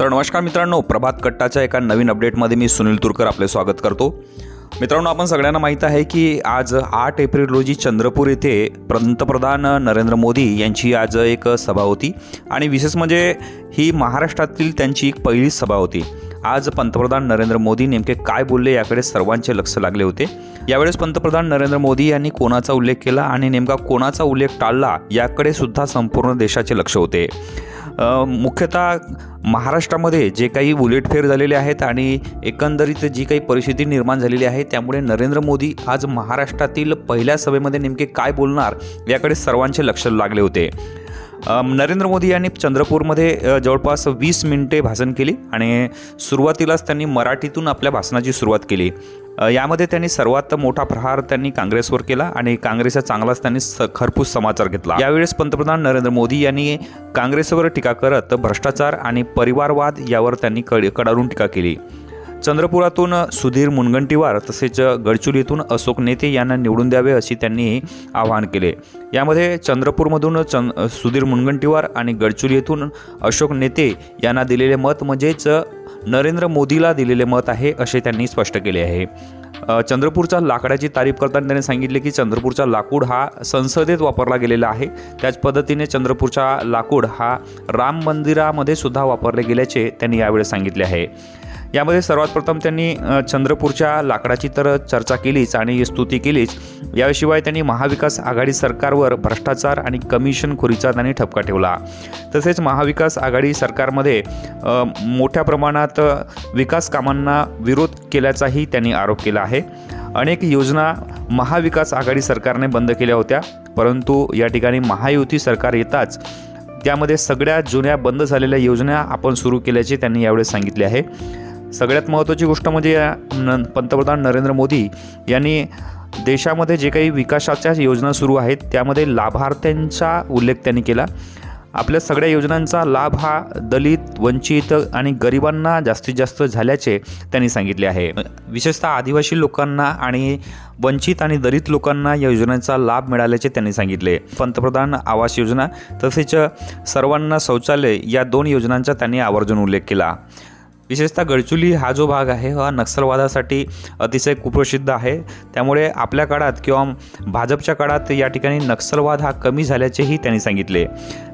तर नमस्कार मित्रांनो प्रभात कट्टाच्या एका नवीन अपडेटमध्ये मी सुनील तुरकर आपले स्वागत करतो. मित्रांनो आपण सगळ्यांना माहीत आहे की आज आठ एप्रिल रोजी चंद्रपूर येथे पंतप्रधान नरेंद्र मोदी यांची आज एक सभा होती आणि विशेष म्हणजे ही महाराष्ट्रातील त्यांची एक पहिलीच सभा होती. आज पंतप्रधान नरेंद्र मोदी नेमके काय बोलले याकडे सर्वांचे लक्ष लागले होते. यावेळेस पंतप्रधान नरेंद्र मोदी यांनी कोणाचा उल्लेख केला आणि नेमका कोणाचा उल्लेख टाळला याकडे सुद्धा संपूर्ण देशाचे लक्ष होते. मुख्यतः महाराष्ट्रामध्ये जे काही उलटफेर झालेले आहेत आणि एकंदरीत जी काही परिस्थिती निर्माण झालेली आहे त्यामुळे नरेंद्र मोदी आज महाराष्ट्रातील पहिल्या सभेमध्ये नेमके काय बोलणार याकडे सर्वांचे लक्ष लागले होते. नरेंद्र मोदी यांनी चंद्रपूरमध्ये जवळपास वीस मिनिटे भाषण केली आणि सुरुवातीलाच त्यांनी मराठीतून आपल्या भाषणाची सुरुवात केली. यामध्ये त्यांनी सर्वात मोठा प्रहार त्यांनी काँग्रेसवर केला आणि काँग्रेसचा चांगलाच त्यांनी स खरपूस समाचार घेतला. यावेळेस पंतप्रधान नरेंद्र मोदी यांनी काँग्रेसवर टीका करत भ्रष्टाचार आणि परिवारवाद यावर त्यांनी कड कडाडून टीका केली. चंद्रपुरातून सुधीर मुनगंटीवार तसेच गडचुलीतून अशोक नेते यांना निवडून द्यावे अशी त्यांनी आवाहन केले. यामध्ये चंद्रपूरमधून चं सुधीर मुनगंटीवार आणि गडचुलीतून येथून अशोक नेते यांना दिलेले मत म्हणजेच नरेंद्र मोदीला दिलेले मत आहे असे त्यांनी स्पष्ट केले आहे. चंद्रपूरच्या लाकडाची तारीफ करताना त्यांनी सांगितले की चंद्रपूरचा लाकूड हा संसदेत वापरला गेलेला आहे. त्याच पद्धतीने चंद्रपूरचा लाकूड हा राम मंदिरामध्ये सुद्धा वापरले गेल्याचे त्यांनी यावेळी सांगितले आहे. यामध्ये सर्वात प्रथम त्यांनी चंद्रपूरच्या लाकडाची तर चर्चा केलीच आणि स्तुती केलीच. याशिवाय त्यांनी महाविकास आघाडी सरकारवर भ्रष्टाचार आणि कमिशनखोरीचा त्यांनी ठपका ठेवला. तसेच महाविकास आघाडी सरकारमध्ये मोठ्या प्रमाणात विकास कामांना विरोध केल्याचाही त्यांनी आरोप केला आहे. अनेक योजना महाविकास आघाडी सरकारने बंद केल्या होत्या परंतु या ठिकाणी महायुती सरकार येताच त्यामध्ये सगळ्या जुन्या बंद झालेल्या योजना आपण सुरू केल्याचे त्यांनी यावेळी सांगितले आहे. सगळ्यात महत्त्वाची गोष्ट म्हणजे या न पंतप्रधान नरेंद्र मोदी यांनी देशामध्ये जे काही विकासाच्या योजना सुरू आहेत त्यामध्ये लाभार्थ्यांचा उल्लेख त्यांनी केला. आपल्या सगळ्या योजनांचा लाभ हा दलित वंचित आणि गरिबांना जास्तीत जास्त झाल्याचे त्यांनी सांगितले आहे. विशेषतः आदिवासी लोकांना आणि वंचित आणि दलित लोकांना या योजनेचा लाभ मिळाल्याचे त्यांनी सांगितले. पंतप्रधान आवास योजना तसेच सर्वांना शौचालय या दोन योजनांचा त्यांनी आवर्जून उल्लेख केला. विशेषतः गडचुली हा जो भाग आहे हा नक्षलवादासाठी अतिशय कुप्रसिद्ध आहे. त्यामुळे आपल्या काळात किंवा भाजपच्या काळात या ठिकाणी नक्षलवाद हा कमी झाल्याचेही त्यांनी सांगितले.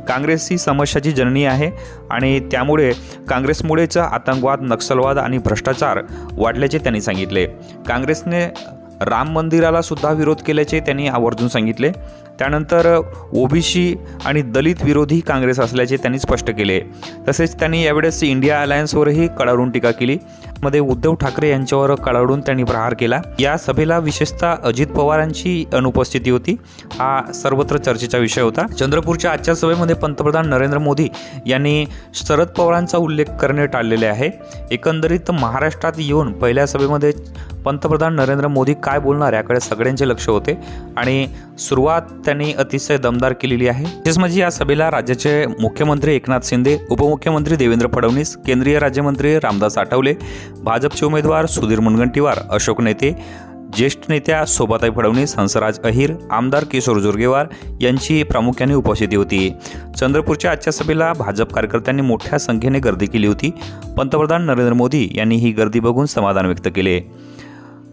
काँग्रेस ही समस्याची जननी आहे आणि त्यामुळे काँग्रेसमुळेच आतंकवाद नक्षलवाद आणि भ्रष्टाचार वाढल्याचे त्यांनी सांगितले. काँग्रेसने राम मंदिराला सुद्धा विरोध केल्याचे त्यांनी आवर्जून सांगितले. त्यानंतर ओबीसी आणि दलित विरोधी काँग्रेस असल्याचे त्यांनी स्पष्ट केले. तसेच त्यांनी यावेळेस इंडिया अलायन्सवरही कडाडून टीका केली. मध्ये उद्धव ठाकरे यांच्यावर कडाडून त्यांनी प्रहार केला. या सभेला विशेषतः अजित पवारांची अनुपस्थिती होती. हा सर्वत्र चर्चेचा विषय होता. चंद्रपूरच्या आजच्या सभेमध्ये पंतप्रधान नरेंद्र मोदी यांनी शरद पवारांचा उल्लेख करणे टाळलेले आहे. एकंदरीत महाराष्ट्रात येऊन पहिल्या सभेमध्ये पंतप्रधान नरेंद्र मोदी काय बोलणार याकडे सगळ्यांचे लक्ष होते. आणि सुरुवात त्यांनी अतिशय दमदार केलेली आहे. विशेष म्हणजे या सभेला राज्याचे मुख्यमंत्री एकनाथ शिंदे उपमुख्यमंत्री देवेंद्र फडणवीस केंद्रीय राज्यमंत्री रामदास आठवले भाजपचे उमेदवार सुधीर मुनगंटीवार अशोक नेते ज्येष्ठ नेत्या सोबाताई फडणवीस हंसराज अहिर आमदार किशोर जोरगेवार यांची प्रामुख्याने उपस्थिती होती. चंद्रपूरच्या आजच्या सभेला भाजप कार्यकर्त्यांनी मोठ्या संख्येने गर्दी केली होती. पंतप्रधान नरेंद्र मोदी यांनी ही गर्दी बघून समाधान व्यक्त केले.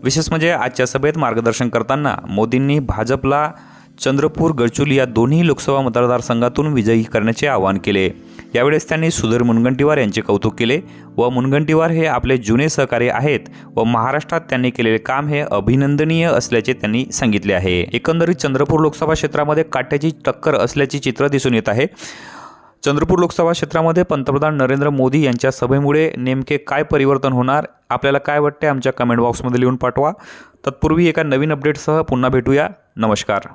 विशेष म्हणजे आजच्या सभेत मार्गदर्शन करताना मोदींनी भाजपला चंद्रपूर गडचुली या दोन्ही लोकसभा मतदारसंघातून विजयी करण्याचे आवाहन केले. यावेळेस त्यांनी सुधीर मुनगंटीवार यांचे कौतुक केले व मुनगंटीवार हे आपले जुने सहकारी आहेत व महाराष्ट्रात त्यांनी केलेले काम हे अभिनंदनीय असल्याचे त्यांनी सांगितले आहे. एकंदरीत चंद्रपूर लोकसभा क्षेत्रामध्ये काट्याची टक्कर असल्याचे चित्र दिसून येत आहे. चंद्रपूर लोकसभा क्षेत्रामध्ये पंतप्रधान नरेंद्र मोदी यांच्या सभेमुळे नेमके काय परिवर्तन होणार आपल्याला काय वाटते आमच्या कमेंट बॉक्समध्ये लिहून पाठवा. तत्पूर्वी एका नवीन अपडेटसह पुन्हा भेटूया. नमस्कार.